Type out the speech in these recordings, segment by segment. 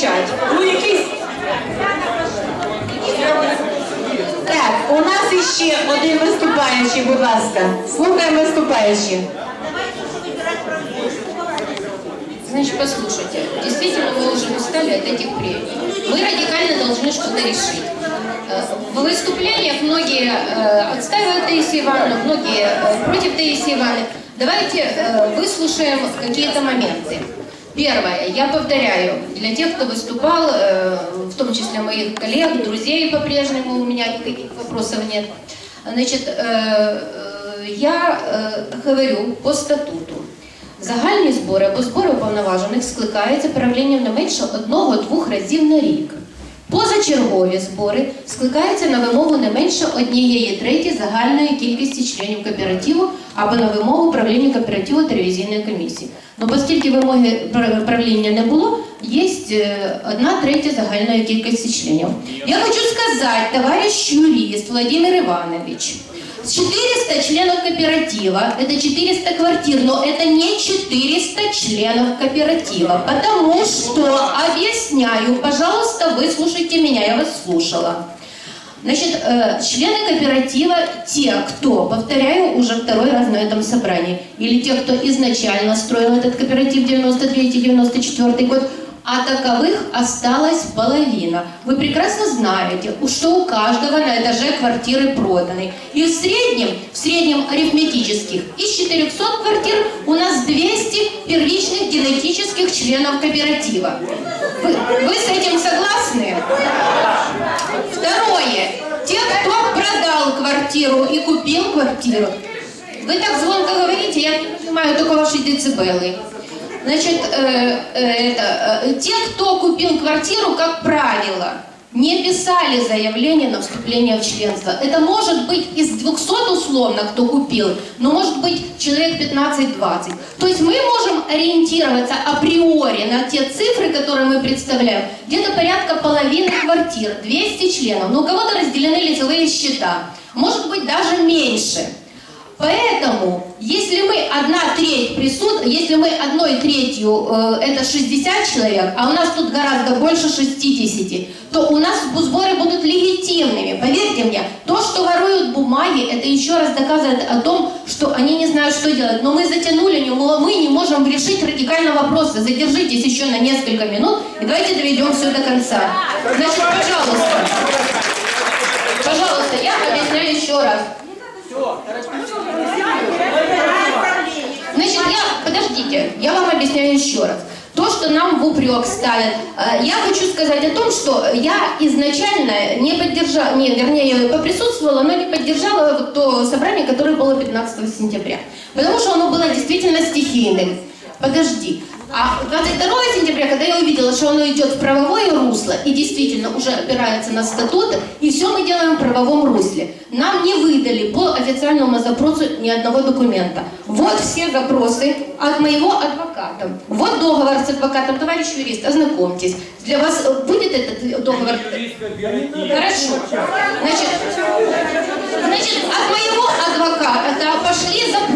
кричать. Ну якийсь. Так, у нас іще один виступаючий, будь ласка. Слухаємо виступаючий. Значит, послушайте, действительно мы уже устали от этих прений. Мы радикально должны что-то решить. Э, В выступлениях многие э, отстаивают Таисию Ивановну, многие э, против Таисии Ивановны. Давайте выслушаем какие-то моменты. Первое, я повторяю, для тех, кто выступал, э, в том числе моих коллег, друзей по-прежнему, у меня никаких вопросов нет. Значит, э, э, я э, говорю по статуту. Загальні збори або збори уповноважених скликаються правлінням не менше одного-двох разів на рік. Позачергові збори скликаються на вимогу не менше однієї треті загальної кількості членів кооперативу або на вимогу правління кооперативу телевізійної комісії. Ну, оскільки вимоги пр- правління не було, є е, одна третя загальної кількості членів. Я хочу сказати, товариш юрист Владимир Иванович, 400 членов кооператива, это 400 квартир, но это не 400 членов кооператива, потому что, объясняю, пожалуйста, выслушайте меня, я вас слушала. Значит, э, члены кооператива, те, кто, повторяю уже второй раз на этом собрании, или те, кто изначально строил этот кооператив 93-94 год, а таковых осталась половина. Вы прекрасно знаете, что у каждого на этаже квартиры проданы. И в среднем, в среднем арифметических, из 400 квартир у нас 200 первичных генетических членов кооператива. Вы, вы с этим согласны? Второе. Те, кто продал квартиру и купил квартиру. Вы так звонко говорите, я понимаю только ваши децибелы. Значит, э, э, это, э, те, кто купил квартиру, как правило, не писали заявление на вступление в членство. Это может быть из 200 условно, кто купил, но может быть человек 15-20. То есть мы можем ориентироваться априори на те цифры, которые мы представляем. Где-то порядка половины квартир, 200 членов. Но у кого-то разделены лицевые счета. Может быть даже меньше. Поэтому, если мы одна треть присут, если мы одной третью, э, это 60 человек, а у нас тут гораздо больше 60, то у нас сборы будут легитимными. Поверьте мне, то, что воруют бумаги, это еще раз доказывает о том, что они не знают, что делать. Но мы затянули, мы не можем решить радикально вопросы. Задержитесь еще на несколько минут и давайте доведем все до конца. Значит, пожалуйста. Пожалуйста, я объясняю еще раз. Значит, я, подождите, я вам объясняю еще раз. То, что нам в упрек ставят, э, я хочу сказать о том, что я изначально не поддержала, не, вернее, поприсутствовала, но не поддержала вот то собрание, которое было 15 сентября. Потому что оно было действительно стихийным. Подожди. А 22 сентября, когда я увидела, что оно идет в правовое русло и действительно уже опирается на статуты, и все мы делаем в правовом русле, нам не выдали по официальному запросу ни одного документа. Вот все запросы от моего адвоката. Вот договор с адвокатом, товарищ юрист, ознакомьтесь. Для вас э, будет этот договор? Хорошо. Значит, значит, от моего адвоката пошли запросы,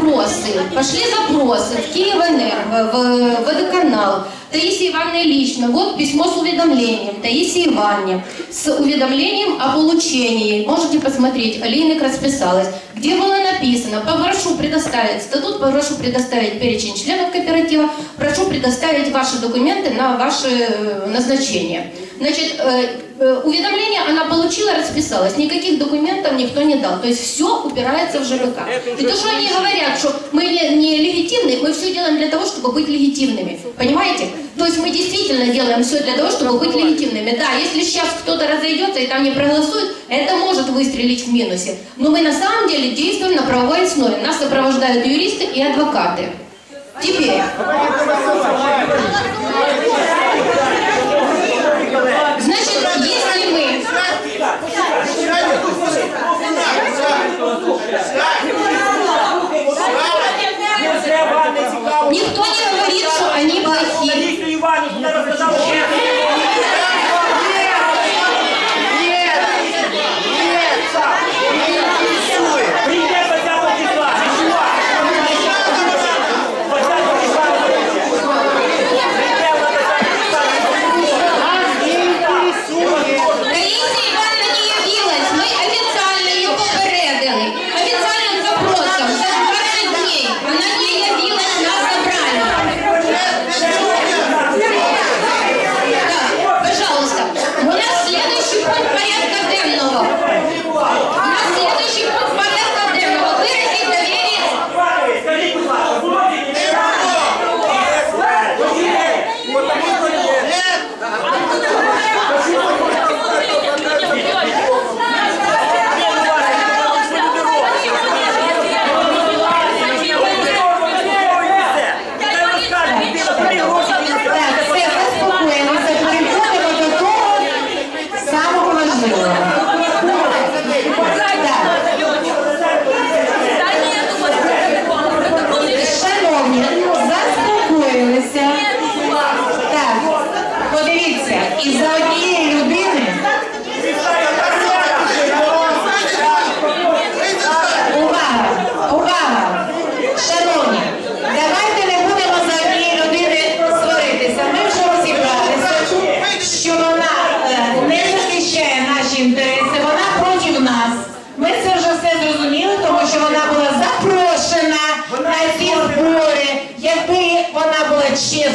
пошли запросы в Киевэнерго, в водоканал, Таисии Ивановне лично, вот письмо с уведомлением Таисии Ивановне, с уведомлением о получении, можете посмотреть, Алиник расписалась, где было написано, попрошу предоставить статут, попрошу предоставить перечень членов кооператива, прошу предоставить ваши документы на ваше э, назначение. Значит, э, уведомление она получила, расписалась, никаких документов никто не дал, то есть все упирается в ЖКХ. И то, что они говорят, что мы не, не легитимны, мы все делаем для того, чтобы быть легитимными, понимаете? То есть мы действительно делаем все для того, чтобы быть легитимными. Да, если сейчас кто-то разойдется и там не проголосует, это может выстрелить в минусе. Но мы на самом деле действуем на правовой основе. Нас сопровождают юристы и адвокаты. Теперь.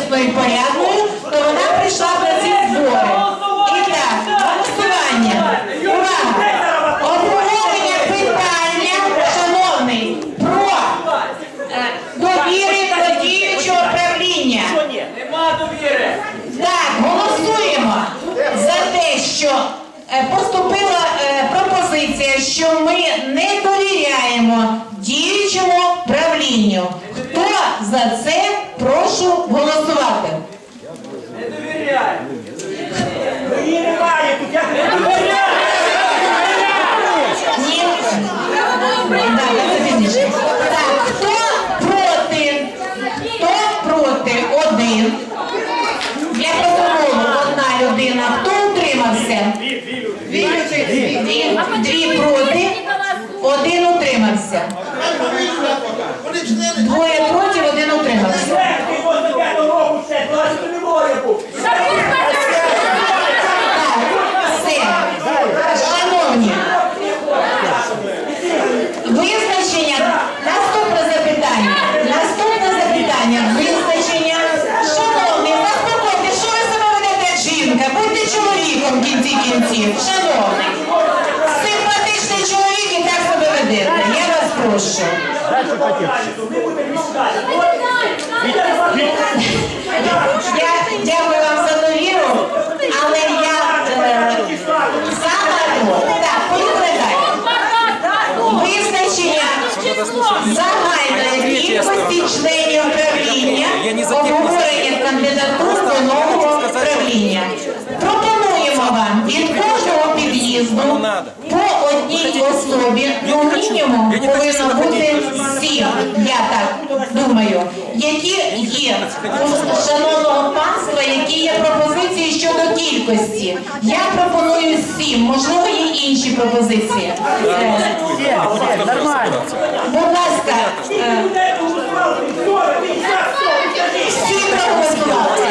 Чесною і порядною, то вона прийшла на ці збори. І так, голосування. Увага! Обговорення питання, шановний, про довіри до діючого правління. Нема довіри. Так, голосуємо за те, що е, поступила е, пропозиція, що ми не довіряємо діючому правлінню. Хто за це прошу голосувати? Не довіряй. Її немає тут, як не це. Так, хто проти? Хто проти? Один. Для протоколу одна людина. Хто утримався? Дві, дві проти, один утримався. Двоє проти, один утримався. Все. Шановні, визначення, наступне запитання, наступне запитання, визначення. Шановні, заспокойте, що ви себе ведете як жінка, будьте чоловіком в кінці кінців. Шановний, симпатичний чоловік і так себе ведете. Я вас прошу. Не під'їзду по одній особі, ну мінімум повинно бути сім, я так думаю, які є у шановного панства, які є пропозиції щодо кількості. Я пропоную сім, можливо, є інші пропозиції. Е, Будь ласка, е, всі проголосували.